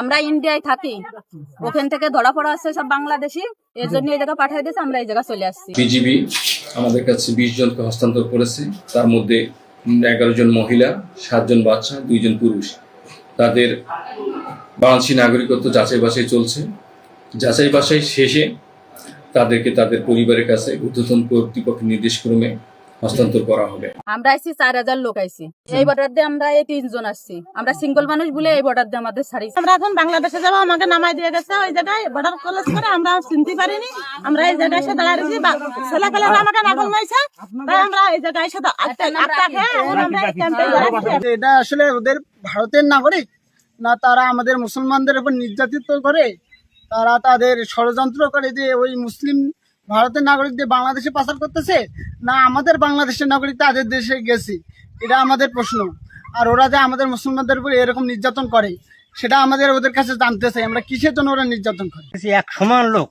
আমরা ইন্ডিয়ায় থাকি। ওখান থেকে ধরা পড়া আছে সব বাংলাদেশি। এর জন্য এই জায়গা পাঠিয়ে দিয়েছে, আমরা এই জায়গা চলে আসছি। বিজিবি আমাদের কাছে বিশ জনকে হস্তান্তর করেছে। তার মধ্যে এগারো জন মহিলা সাতজন বাচ্চা দুইজন পুরুষ। তাদের বাংলাদেশি নাগরিকত্ব যাচাই বাছাই চলছে। যাচাই বাছাই শেষে তাদেরকে তাদের পরিবারের কাছে ঊর্ধ্বতন কর্তৃপক্ষের নির্দেশক্রমে হস্তান্তর করা হবে। আমরা আইছি চার হাজার লোক আইছি। এই বর্ডার দিয়ে আমরা এই তিনজন আসছি আমরা সিঙ্গল মানুষ বলে এই বর্ডার দিয়ে আমাদের আমরা এখন বাংলাদেশে যাব আমাকে নামাই দিয়ে গেছে ওই জায়গায় বর্ডার কলেজ করে আমরা চিনতে পারিনি। আমরা এই জায়গায় এসে দাঁড়িয়েছি ছেলে পেলেরা আমাকে নাগল মাইছে তাই আমরা এই জায়গায় এসে এটা আসলে ওদের ভারতের নাগরিক না তারা আমাদের মুসলমানদের উপর নির্যাতিত করে তারা তাদের ষড়যন্ত্র করে যে ওই মুসলিম ভারতের নাগরিকদের বাংলাদেশে পাচার করতেছে? না, আমাদের বাংলাদেশের নাগরিক তাদের দেশে গেছি। এটা আমাদের প্রশ্ন। আর ওরা যে আমাদের মুসলমানদের উপর এরকম নির্যাতন করে, সেটা আমাদের ওদের কাছে জানতে চাই। আমরা কিসের জন্য ওরা নির্যাতন করে? এক সমান লোক।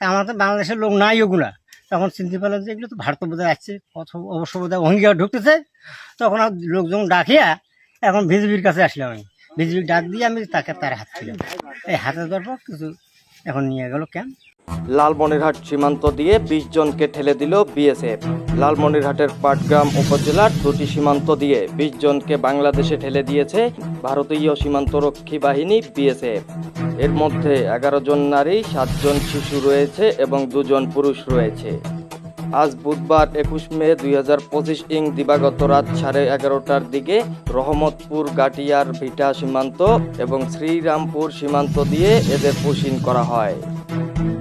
আমাদের বাংলাদেশের লোক নাই ওগুলা। তখন চিনতে পারলাম যে এগুলো তো ভারত বোধহয় আসছে অবশ্য বোধহয় অঙ্গীকার ঢুকতেছে। তখন লোকজন ডাকিয়া এখন বিজেপির কাছে আসলাম আমি। বিজেপির ডাক দিয়ে আমি তাকে তার হাত ছিলাম এই হাতে পর কিছু এখন নিয়ে গেল কেন লালমনিরহাট সীমান্ত দিয়ে বিশ জনকে ঠেলে দিল বিএসএফ। লালমনিরহাটের পাটগ্রাম উপজেলার দুটি সীমান্ত দিয়ে বিশ জনকে বাংলাদেশে ঠেলে দিয়েছে ভারতীয় সীমান্তরক্ষী বাহিনী বিএসএফ। এর মধ্যে এগারো জন নারী সাতজন শিশু রয়েছে এবং দুজন পুরুষ রয়েছে। আজ বুধবার একুশ মে দুই হাজার পঁচিশ ইং দিবাগত রাত সাড়ে এগারোটার দিকে রহমতপুর গাটিয়ার ভিটা সীমান্ত এবং শ্রীরামপুর সীমান্ত দিয়ে এদের পুশিন করা হয়।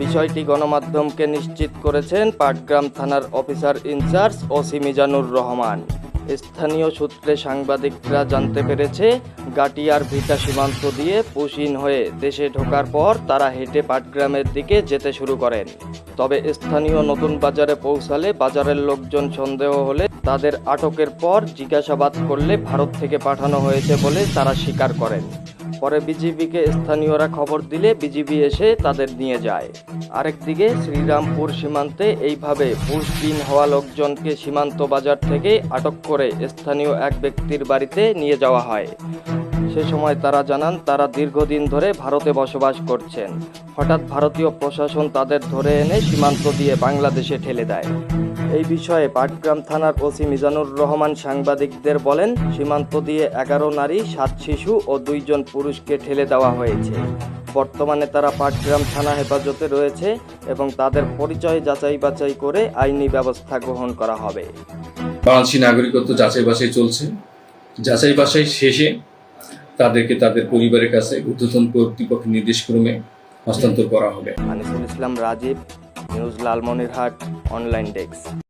বিষয়টি গণমাধ্যমকে নিশ্চিত করেছেন পাটগ্রাম থানার officer in charge OC Mizanur Rahman. স্থানীয় সূত্রে সাংবাদিকরা জানতে পেরেছে, গাটিয়ার ভিটা সীমান্ত দিয়ে পুশিন হয়ে দেশে ঢোকার পর তারা হেঁটে পাটগ্রামের দিকে যেতে শুরু করেন। তবে স্থানীয় নতুন বাজারে পৌঁছালে বাজারের লোকজন সন্দেহ হলে তাদের আটকের পর জিজ্ঞাসাবাদ করলে ভারত থেকে পাঠানো হয়েছে বলে তারা স্বীকার করেন। পরে বিজিবিকে স্থানীয়রা খবর দিলে বিজিবি এসে তাদের নিয়ে যায়। আরেকদিকে শ্রীরামপুর সীমান্তে এইভাবে পুশবিন হওয়া লোকজনকে সীমান্ত বাজার থেকে আটক করে স্থানীয় এক ব্যক্তির বাড়িতে নিয়ে যাওয়া হয়। সে সময় তারা জানান, তারা দীর্ঘদিন ধরে ভারতে বসবাস করছেন। হঠাৎ ভারতীয় প্রশাসন তাদের ধরে এনে সীমান্ত দিয়ে বাংলাদেশে ঠেলে দেয়। এই বিষয়ে পাটগ্রাম থানার ওসি মিজানুর রহমান সাংবাদিকদের বলেন সীমান্ত দিয়ে এগারো নারী সাত শিশু ও দুইজন পুরুষকে ঠেলে দেওয়া হয়েছে। বর্তমানে তারা পাটগ্রাম থানা হেফাজতে রয়েছে এবং তাদের পরিচয় যাচাই বাছাই করে আইনি ব্যবস্থা গ্রহণ করা হবে। বাংলাদেশি নাগরিকত্ব যাচাই বাছাই চলছে। যাচাই বাছাই শেষে তাদেরকে তাদের পরিবারের কাছে ঊর্ধ্বতন কর্তৃপক্ষের নির্দেশক্রমে হস্তান্তর করা হবে। Anisul Islam Rajib news Lalmonirhat online desk